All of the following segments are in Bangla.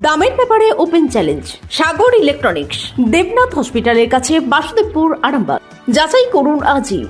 দামের ব্যাপারে open challenge Sagar electronics Debnath হসপিটালের কাছে বাসুদেবপুর আরামবাগ। যাচাই করুন আজই।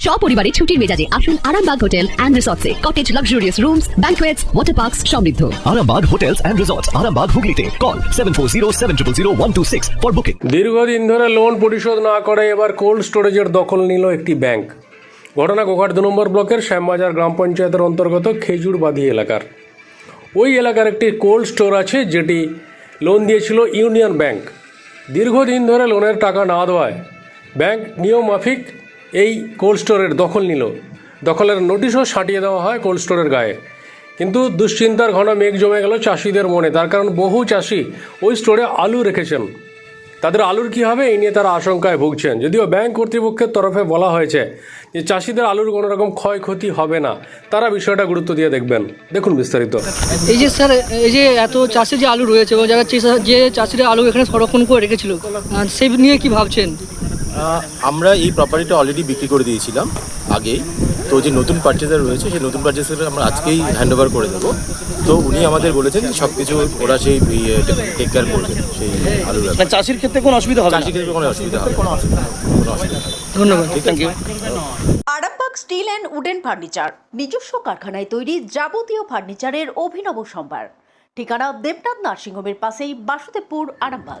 সপরিবারে ছুটির মেজাজে আসুন Arambagh hotel and রিসর্টসে। Cottage luxurious rooms banquets water parks সমৃদ্ধ। Arambag Hotels and Resorts, Arambag Hooghly Call 740 for booking. দীর্ঘদিন ধরে লোন পরিশোধ না করে এবার কোল্ড স্টোরেজের দখল নিল একটি ব্যাংক ঘটনা গোঘাট দু নম্বর ব্লকের শ্যামবাজার গ্রাম পঞ্চায়েতের অন্তর্গত খেজুরবাদি এলাকার। ওই এলাকার একটি কোল্ড স্টোর আছে যেটি লোন দিয়েছিল ইউনিয়ন ব্যাংক। দীর্ঘদিন ধরে লোনের টাকা না দেওয়ায় ব্যাংক নিয়মমাফিক এই কোল্ড স্টোরের দখল নিল। দখলের নোটিশও ছাটিয়ে দেওয়া হয় কোল্ড স্টোরের গায়ে। কিন্তু দুশ্চিন্তার ঘন মেঘ জমে গেল চাষিদের মনে। তার কারণ বহু চাষি ওই স্টোরে আলু রেখেছেন। তাদের আলুর কী হবে? এই নিয়ে তারা আশঙ্কায় ভুগছেন। যদিও ব্যাংক কর্তৃপক্ষের তরফে বলা হয়েছে যে চাষিদের আলুর কোনো রকম ক্ষয়ক্ষতি হবে না। তারা বিষয়টা গুরুত্ব দিয়ে দেখবেন। দেখুন বিস্তারিত। এই যে স্যার, এই যে এত চাষে যে আলু রয়েছে এবং যে- চাষিরা আলু এখানে সংরক্ষণ করে রেখেছিল সেই নিয়ে কি ভাবছেন? আমরা এই প্রপার্টিটা অলরেডি বিক্রি করে দিয়েছিলাম আগেই। তো যে নতুন পার্চেজার রয়েছে সেই নতুন পার্চেজার আমরা আজকেই হ্যান্ড ওভার করে দেবো। তো উনি আমাদের বলেছেন যে সব কিছু ওরা সেই টেক কেয়ার করবে সেই ব্যাপারে। মানে চাষির ক্ষেত্রে কোনো অসুবিধা হবে না? চাষিদের কোনো অসুবিধা হবে কোনো অসুবিধা হবে ধন্যবাদ thank you Arambag steel and wooden furniture নিজস্ব কারখানায় তৈরি যাবতীয় ফার্নিচারের অভিনব সম্ভার। ঠিকানা দেবনাথ নার্সিংহোমের পাশেই বাসুদেবপুর আরামবাগ।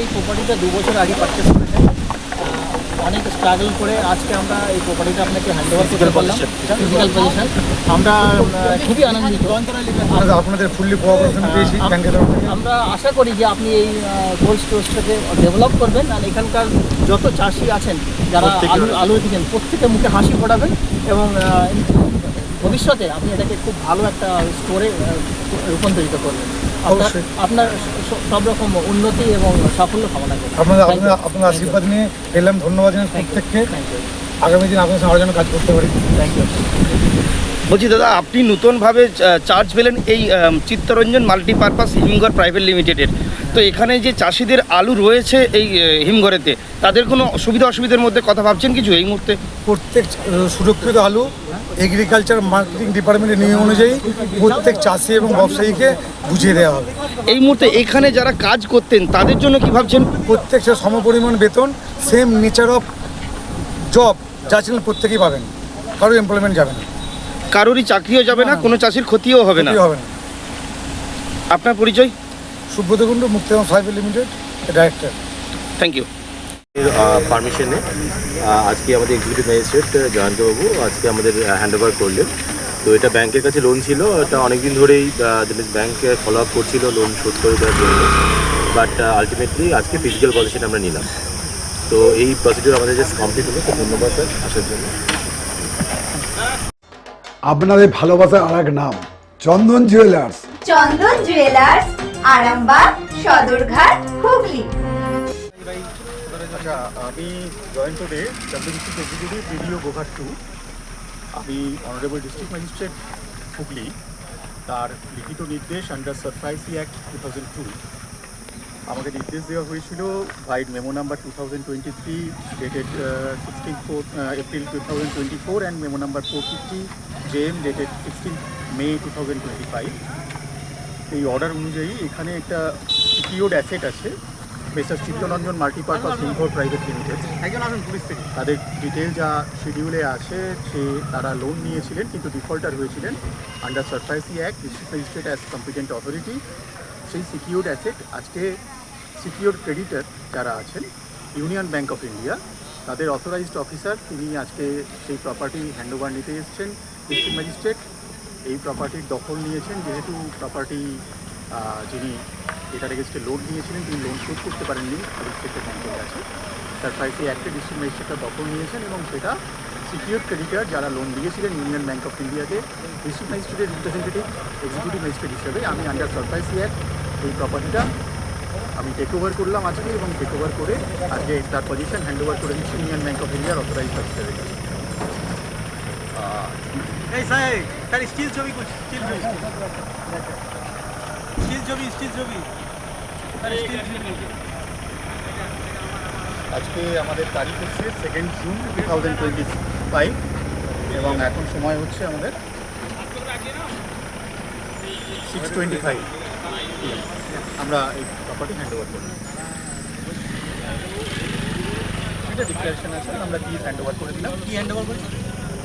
এই প্রপার্টিটা দু বছর আগে পারচেস করেছেন অনেক স্ট্রাগল করে আজকে আমরা এই প্রপার্টিটা আপনাকে হ্যান্ড ওভার করতে পারলাম। ফিজিক্যাল পজিশন আমরা খুবই আনন্দিত। আপনাদের ফুললি কোঅপারেশন পেয়েছি আমরা আশা করি যে আপনি এই কোল্ড স্টোরেজটাকে ডেভেলপ করবেন আর এখানকার যত চাষি আছেন যারা আলু আলু রেখেছেন প্রত্যেকের মুখে হাসি ফোটাবেন এবং ভবিষ্যতে আপনি এটাকে খুব ভালো একটা স্টোরে রূপান্তরিত করবেন। আপনার- অবশ্যই। আপনার সব রকম উন্নতি এবং সাফল্য কামনা করি আপনাদের আপনার আপনার আশীর্বাদ নিয়ে এলাম। ধন্যবাদ জানাই. প্রত্যেককে। আগামী দিন আপনার সঙ্গে আরও যেন কাজ করতে পারি। Thank you. বলছি দাদা আপনি নতুনভাবে চার্জ পেলেন এই চিত্তরঞ্জন মাল্টিপারপাস হিমঘর প্রাইভেট লিমিটেডের। তো এখানে যে চাষিদের আলু রয়েছে এই হিমঘরেতে তাদের কোনো সুবিধা অসুবিধার মধ্যে কথা ভাবছেন কিছু এই মুহূর্তে? প্রত্যেক সুরক্ষিত আলু এগ্রিকালচার মার্কেটিং ডিপার্টমেন্টের নিয়ম অনুযায়ী প্রত্যেক চাষি এবং ব্যবসায়ীকে বুঝিয়ে দেওয়া হবে। এই মুহূর্তে এখানে যারা কাজ করতেন তাদের জন্য কি ভাবছেন? প্রত্যেক সে সমপরিমাণ বেতন সেম নেচার অফ জব যা ছিলেন প্রত্যেকেই পাবেন। কারোর এমপ্লয়মেন্ট যাবে না। কারোরই চাকরিও যাবে না কোনো চাষির ক্ষতিও হবে না। হবে না। আপনার পরিচয়? Subrata Kundu Muktiram cyber limited director thank you পারমিশনে আজকে আমাদের এক্সিকিউটিভ ম্যাজিস্ট্রেট জয়ন্তবাবু আজকে আমাদের হ্যান্ড ওভার করলেন। তো এটা ব্যাংকের কাছে লোন ছিল এটা অনেকদিন ধরেই ব্যাংক ফলো আপ করছিল লোন শোধ করে দেওয়ার জন্য। বাট আলটিমেটলি আজকে ফিজিক্যাল পজিশন আমরা নিলাম। তো এই প্রসিডিউর আমাদের জাস্ট কমপ্লিট হলো। খুব ধন্যবাদ স্যার আসার জন্য। আপনাদের ভালোবাসার আর এক নাম চন্দন জুয়েলার্স চন্দন জুয়েলার্স আরামবাগ, সদরঘাট, হুগলি। আচ্ছা আমি join today Chandra district executive BDO two আমি অনারেবল ডিস্ট্রিক্ট ম্যাজিস্ট্রেট হুগলি। তার লিখিত নির্দেশ under SARFAESI act two thousand two আমাকে নির্দেশ দেওয়া হয়েছিল vide memo number two thousand twenty three dated sixteen four April two thousand twenty four and memo number four fifty J M dated sixteen May two thousand twenty five এই অর্ডার অনুযায়ী এখানে একটা সিকিউর্ড অ্যাসেট আছে মেসার চিত্তরঞ্জন মাল্টিপারপাস হিমঘর প্রাইভেট লিমিটেড একজন আসুন পুলিশ থেকে। তাদের ডিটেল যা শিডিউলে আছে সে তারা লোন নিয়েছিলেন কিন্তু ডিফল্টার হয়েছিলেন। Under SARFAESI act district magistrate as competent authority সেই সিকিউর্ড অ্যাসেট আজকে সিকিউর ক্রেডিটার যারা আছেন ইউনিয়ন ব্যাঙ্ক অফ ইন্ডিয়া তাদের অথরাইজড অফিসার তিনি আজকে সেই প্রপার্টি হ্যান্ডওভার নিতে এসেছেন। ডিস্ট্রিক্ট ম্যাজিস্ট্রেট এই প্রপার্টির দখল নিয়েছেন। যেহেতু প্রপার্টি যিনি এটার এগেস্টে লোন নিয়েছিলেন, তিনি লোন শোধ করতে পারেননি, পুলিশ থেকে ব্যাংকের কাছে সারপ্রাইজে অ্যাক্টে ডিস্ট্রিক্ট ম্যাজিস্ট্রেটটা দখল নিয়েছেন এবং সেটা সিকিউর ক্রেডিটার যারা লোন দিয়েছিলেন ইউনিয়ন ব্যাংক অফ ইন্ডিয়াকে ডিস্ট্রিক্ট ম্যাজিস্ট্রেটের রিপ্রেজেন্টেটিভ এক্সিকিউটিভ ম্যাজিস্ট্রেট হিসেবে আমি আন্ডার সারপ্রাইসি অ্যাক্ট এই প্রপার্টিটা আমি টেক ওভার করলাম আজকে এবং টেক ওভার করে আজকে তার পজিশন হ্যান্ড ওভার করে দিচ্ছি ইউনিয়ন ব্যাংক অফ ইন্ডিয়ার অথরাইজ অফিসারের কাছে। এই সাহেব তার স্টিল ছবি স্টিল ছবি। স্টিল ছবি স্টিল ছবি। আজকে আমাদের তারিখ হচ্ছে second June two thousand twenty five এবং এখন সময় হচ্ছে আমাদের সিক্স টোয়েন্টি ফাইভ আমরা এই প্রপার্টি হ্যান্ড ওভার করি এটা ডিক্লারেশন আছে আমরা কি হ্যান্ড ওভার করে দিলাম? কি হ্যান্ড ওভার করেছে?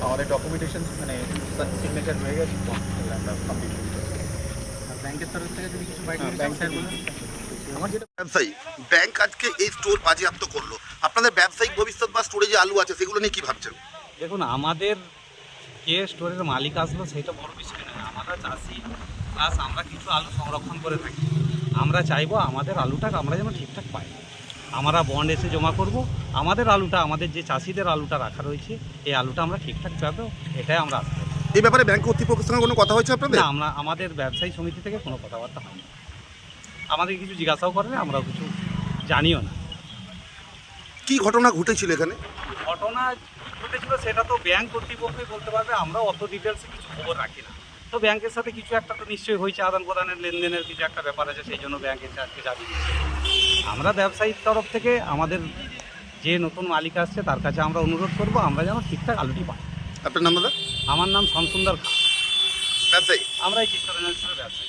আমাদের ডকুমেন্টেশন মানে সিগনেচার হয়ে গেছে হ্যাঁ, ব্যাংক আমার যেটা ব্যবসায়ী ব্যাংক আজকে এই স্টোর বাজেয়াপ্ত করল। আপনাদের ব্যবসায়িক ভবিষ্যৎ বা স্টোরে যে আলু আছে সেগুলো নিয়ে কি ভাবছেন? দেখুন আমাদের কে স্টোরের মালিক আসলো সেটা বড় বিষয় নয় আমরা চাষি প্লাস আমরা কিছু আলু সংরক্ষণ করে থাকি। আমরা চাইব আমাদের আলুটা আমরা যেন ঠিকঠাক পাই। আমরা বন্ড এসে জমা করব। আমাদের আলুটা আমাদের যে চাষিদের আলুটা রাখা রয়েছে এই আলুটা আমরা ঠিকঠাক পাবো এটাই আমরা আশা করি। এই ব্যাপারে ব্যাংক কর্তৃপক্ষের সঙ্গে কোনো কথা হয়েছে আপনাদের? না আমরা আমাদের ব্যবসায়ী সমিতি থেকে কোনো কথাবার্তা হয়নি। আমাদের কিছু জিজ্ঞাসাও করেন আমরাও কিছু জানিও না। কি ঘটনা ঘটেছিল এখানে? ঘটনা ঘটেছিল সেটা তো ব্যাংক কর্তৃপক্ষই বলতে পারবে আমরা অত ডিটেলসে কিছু খবর রাখি না। তো ব্যাংকের সাথে কিছু একটা তো নিশ্চয়ই হয়েছে আদান প্রদানের লেনদেনের কিছু একটা ব্যাপার আছে সেই জন্য ব্যাংকের আজকে যাবি আমরা ব্যবসায়ীর তরফ থেকে আমাদের যে নতুন মালিক আসছে তার কাছে আমরা অনুরোধ করব আমরা যেন ঠিকঠাক আলুটি পাই। আপনার নাম দাদা? আমার নাম শামসুন্দর খান ব্যবসায়ী? আমরা এই চিত্তরঞ্জন ব্যবসায়ী।